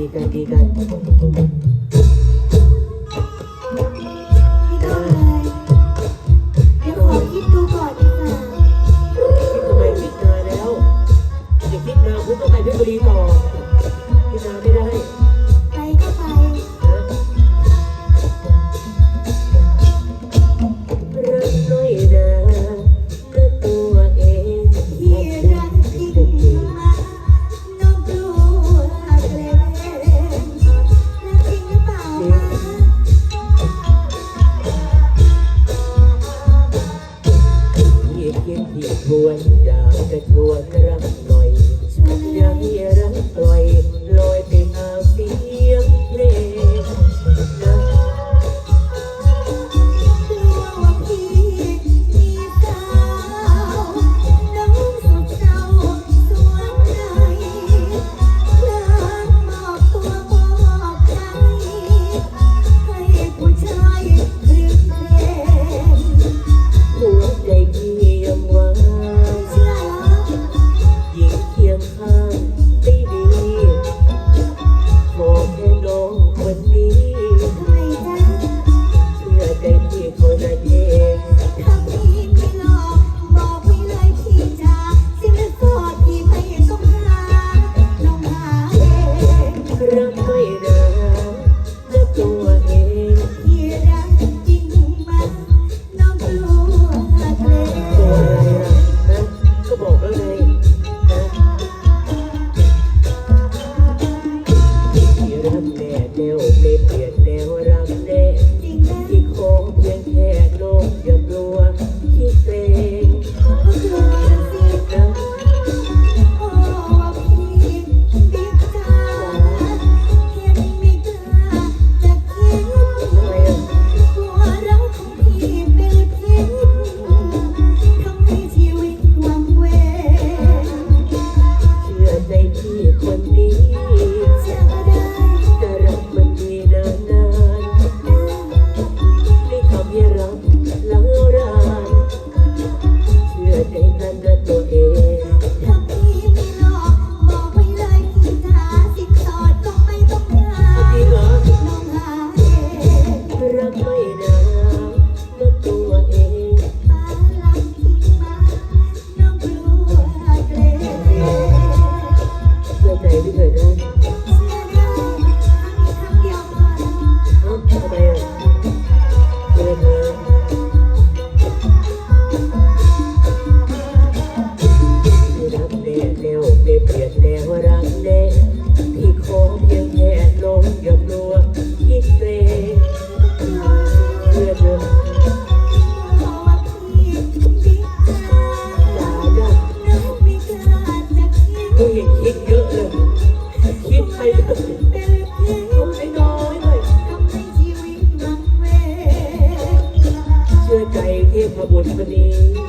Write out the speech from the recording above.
กีกันกีกันไม่ต้เลยเดี๋ขอคิดดูก่อนดีกว่คิดทำไมคิดนานแล้วอย่าคิดนานคุณต้องไปเพชรบุรีต่อ still make public for these.